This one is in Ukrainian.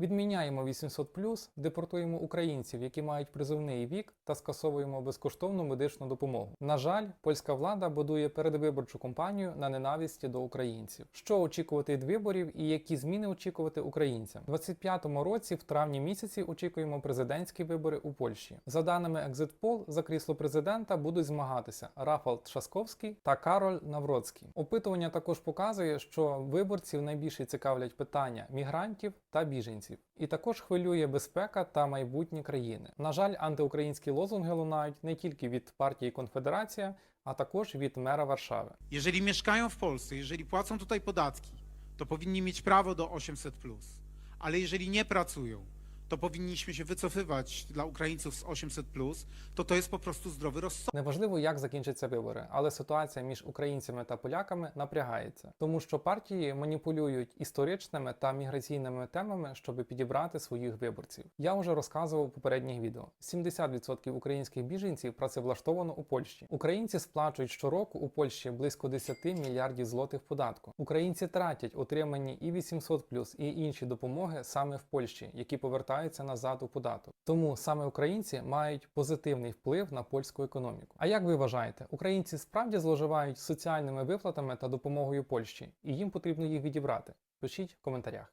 Відміняємо 800+, депортуємо українців, які мають призовний вік, та скасовуємо безкоштовну медичну допомогу. На жаль, польська влада будує передвиборчу кампанію на ненависті до українців. Що очікувати від виборів і які зміни очікувати українцям? У 25-му році, в травні місяці, очікуємо президентські вибори у Польщі. За даними Poll, за крісло президента будуть змагатися Рафал Трzaskowski та Кароль Навроцький. Опитування також показує, що виборців найбільше цікавлять питання мігрантів та біженців, і також хвилює безпека та майбутнє країни. На жаль, антиукраїнські лозунги лунають не тільки від партії Конфедерація, а також від мера Варшави. Якщо мешкають в Польщі, якщо платять тут податки, то повинні мати право до 800. Але якщо не pracują, to powinniśmy się wycofywać dla Ukraińców z 800, to to jest po prostu zdrowy rozsądek. Неважливо, як закінчаться вибори, але ситуація між українцями та поляками напрягається, тому що партії маніпулюють історичними та міграційними темами, щоб підібрати своїх виборців. Я вже розказував у попередніх відео: 70% українських біженців працевлаштовано у Польщі. Українці сплачують щороку у Польщі близько 10 мільярдів злотих податку. Українці тратять отримані і 800+, і інші допомоги саме в Польщі, які повертаються назад у податок. Тому саме українці мають позитивний вплив на польську економіку. А як ви вважаєте, українці справді зловживають соціальними виплатами та допомогою Польщі, і їм потрібно їх відібрати? Пишіть в коментарях.